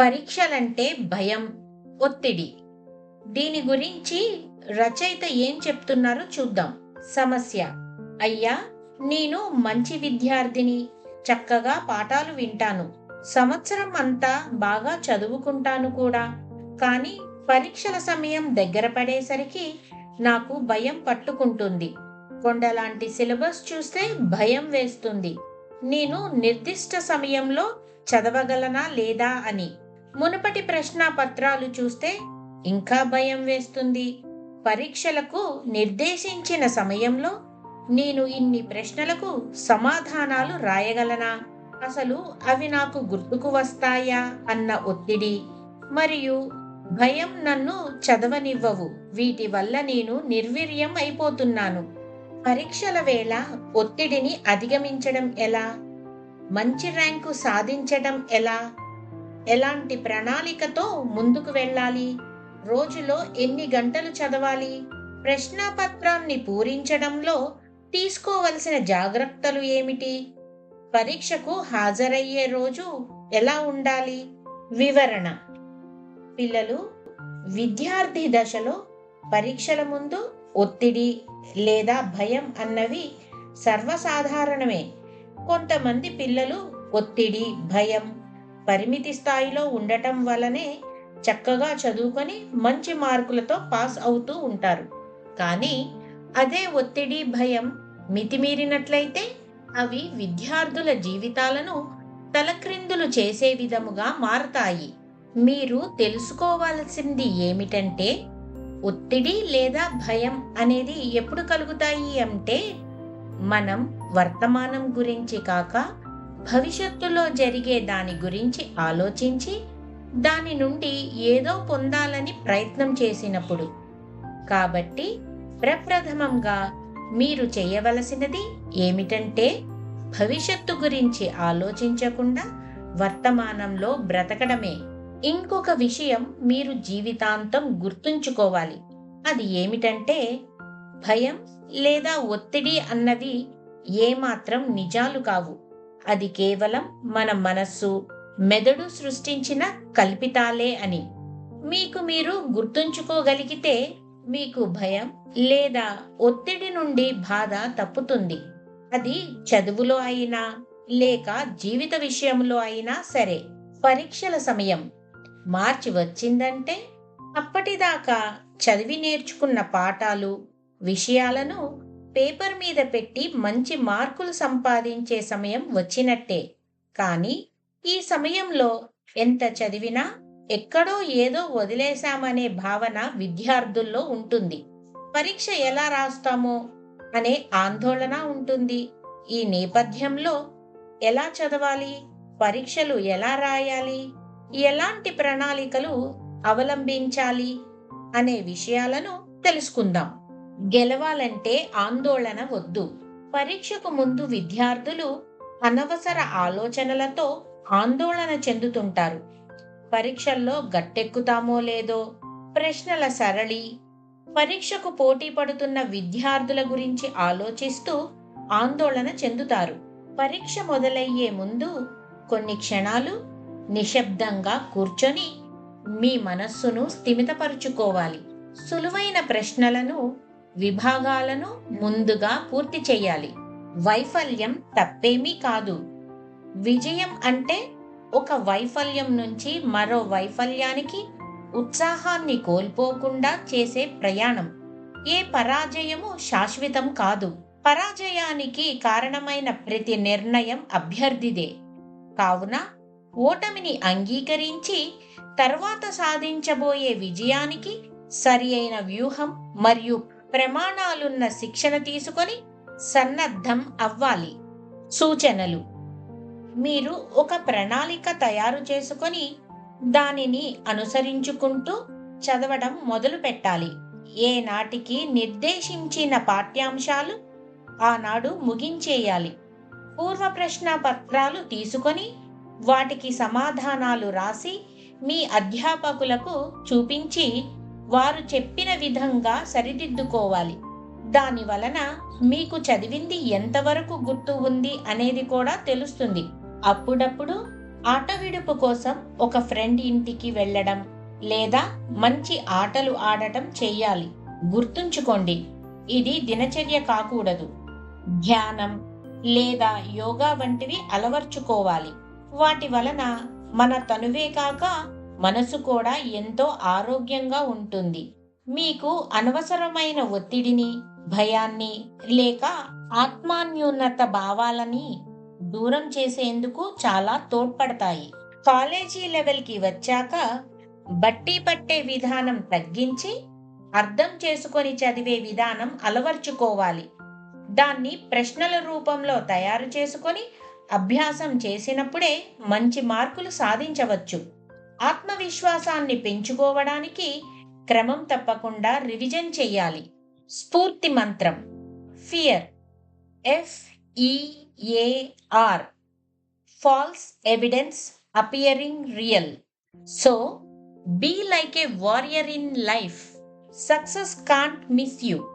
పరీక్షలంటే భయం ఒత్తిడి. దీని గురించి రచయిత ఏం చెప్తున్నారో చూద్దాం. సమస్య. అయ్యా నేను మంచి విద్యార్థిని చక్కగా పాఠాలు వింటాను. సంవత్సరం అంతా బాగా చదువుకుంటాను కూడా. కానీ పరీక్షల సమయం దగ్గర పడేసరికి నాకు భయం పట్టుకుంటుంది. కొండలాంటి సిలబస్ చూస్తే భయం వేస్తుంది. నేను నిర్దిష్ట సమయంలో చదవగలనా లేదా అని. మునుపటి ప్రశ్న పత్రాలు చూస్తే ఇంకా భయం వేస్తుంది. పరీక్షలకు నిర్దేశించిన సమయంలో నేను ఇన్ని ప్రశ్నలకు సమాధానాలు రాయగలనా? అసలు అవి నాకు గుర్తుకు వస్తాయా? అన్న ఒత్తిడి. మరియు భయం నన్ను చదవనివ్వవు. వీటి వల్ల నేను నిర్వీర్యం అయిపోతున్నాను. పరీక్షల వేళ ఒత్తిడిని అధిగమించడం ఎలా? మంచి ర్యాంకు సాధించడం ఎలా? ఎలాంటి ప్రణాళికతో ముందుకు వెళ్ళాలి? రోజులో ఎన్ని గంటలు చదవాలి? ప్రశ్నాపత్రాన్ని పూరించడంలో తీసుకోవలసిన జాగ్రత్తలు ఏమిటి? పరీక్షకు హాజరయ్యే రోజు ఎలా ఉండాలి? వివరణ. పిల్లలు విద్యార్థి దశలో పరీక్షల ముందు ఒత్తిడి లేదా భయం అన్నవి సర్వసాధారణమే. కొంతమంది పిల్లలు ఒత్తిడి భయం పరిమితి స్థాయిలో ఉండటం వలనే చక్కగా చదువుకొని మంచి మార్కులతో పాస్ అవుతూ ఉంటారు. కానీ అదే ఒత్తిడి భయం మితిమీరినట్లయితే అవి విద్యార్థుల జీవితాలను తలక్రిందులు చేసే విధముగా మారతాయి. మీరు తెలుసుకోవాల్సింది ఏమిటంటే ఒత్తిడి లేదా భయం అనేది ఎప్పుడు కలుగుతాయి అంటే మనం వర్తమానం గురించి కాక భవిష్యత్తులో జరిగే దాని గురించి ఆలోచించి దాని నుండి ఏదో పొందాలని ప్రయత్నం చేసినప్పుడు. కాబట్టి ప్రప్రథమంగా మీరు చేయవలసినది ఏమిటంటే భవిష్యత్తు గురించి ఆలోచించకుండా వర్తమానంలో బ్రతకడమే. ఇంకొక విషయం మీరు జీవితాంతం గుర్తుంచుకోవాలి. అది ఏమిటంటే భయం లేదా ఒత్తిడి అన్నవి ఏమాత్రం నిజాలు కావు. అది కేవలం మన మనస్సు మెదడు సృష్టించిన కల్పితాలే అని. మీకు మీరు గుర్తుంచుకోగలిగితే మీకు భయం లేదా ఒత్తిడి నుండి బాధ తప్పుతుంది. అది చదువులో అయినా లేక జీవిత విషయంలో అయినా సరే. పరీక్షల సమయం. మార్చి వచ్చిందంటే అప్పటిదాకా చదివి నేర్చుకున్న పాఠాలు విషయాలను పేపర్ మీద పెట్టి మంచి మార్కులు సంపాదించే సమయం వచ్చినట్టే. కానీ ఈ సమయంలో ఎంత చదివినా ఎక్కడో ఏదో వదిలేశామనే భావన విద్యార్థుల్లో ఉంటుంది. పరీక్ష ఎలా రాస్తామో అనే ఆందోళన ఉంటుంది. ఈ నేపథ్యంలో ఎలా చదవాలి? పరీక్షలు ఎలా రాయాలి? ఎలాంటి ప్రణాళికలు అవలంబించాలి? అనే విషయాలను తెలుసుకుందాం. గెలవాలంటే ఆందోళన వద్దు. పరీక్షకు ముందు విద్యార్థులు అనవసర ఆలోచనలతో ఆందోళన చెందుతుంటారు. పరీక్షల్లో గట్టెక్కుతామో లేదో ప్రశ్నల సరళి పరీక్షకు పోటీ పడుతున్న విద్యార్థుల గురించి ఆలోచిస్తూ ఆందోళన చెందుతారు. పరీక్ష మొదలయ్యే ముందు కొన్ని క్షణాలు నిశ్శబ్దంగా కూర్చొని మీ మనస్సును స్థిమితపరుచుకోవాలి. సులువైన ప్రశ్నలను విభాగాలను ముందుగా పూర్తి చేయాలి. వైఫల్యం తప్పేమీ కాదు. విజయం అంటే ఒక వైఫల్యం నుంచి మరో వైఫల్యానికి ఉత్సాహాన్ని కోల్పోకుండా చేసే ప్రయాణం. ఏ పరాజయము శాశ్వతం కాదు. పరాజయానికి కారణమైన ప్రతి నిర్ణయం అభ్యర్థిదే. కావున ఓటమిని అంగీకరించి తర్వాత సాధించబోయే విజయానికి సరి అయిన వ్యూహం మరియు ప్రమాణాలున్న శిక్షణ తీసుకొని సన్నద్ధం అవ్వాలి. సూచనలు. మీరు ఒక ప్రణాళిక తయారు చేసుకొని దానిని అనుసరించుకుంటూ చదవడం మొదలు పెట్టాలి. ఏనాటికి నిర్దేశించిన పాఠ్యాంశాలు ఆనాడు ముగించేయాలి. పూర్వ ప్రశ్న పత్రాలు తీసుకొని వాటికి సమాధానాలు రాసి మీ అధ్యాపకులకు చూపించి వారు చెప్పిన విధంగా సరిదిద్దుకోవాలి. దాని వలన మీకు చదివింది ఎంతవరకు గుర్తు ఉంది అనేది కూడా తెలుస్తుంది. అప్పుడప్పుడు ఆట విడుపు కోసం ఒక ఫ్రెండ్ ఇంటికి వెళ్ళడం లేదా మంచి ఆటలు ఆడటం చెయ్యాలి గుర్తుంచుకోండి ఇది దినచర్య కాకూడదు. ధ్యానం లేదా యోగా వంటివి అలవర్చుకోవాలి. వాటి వలన మన తనువే కాక మనసు కూడా ఎంతో ఆరోగ్యంగా ఉంటుంది. మీకు అనవసరమైన ఒత్తిడిని భయాన్ని లేక ఆత్మాన్యూన్నత భావాలని దూరం చేసేందుకు చాలా తోడ్పడతాయి. కాలేజీ లెవెల్కి వచ్చాక బట్టి పట్టే విధానం తగ్గించి అర్థం చేసుకొని చదివే విధానం అలవర్చుకోవాలి. దాన్ని ప్రశ్నల రూపంలో తయారు చేసుకొని అభ్యాసం చేసినప్పుడే మంచి మార్కులు సాధించవచ్చు. ఆత్మవిశ్వాసాన్ని పెంచుకోవడానికి క్రమం తప్పకుండా రివిజన్ చెయ్యాలి స్ఫూర్తి మంత్రం. Fear F E A R false evidence appearing real so be like a warrior in life success can't miss you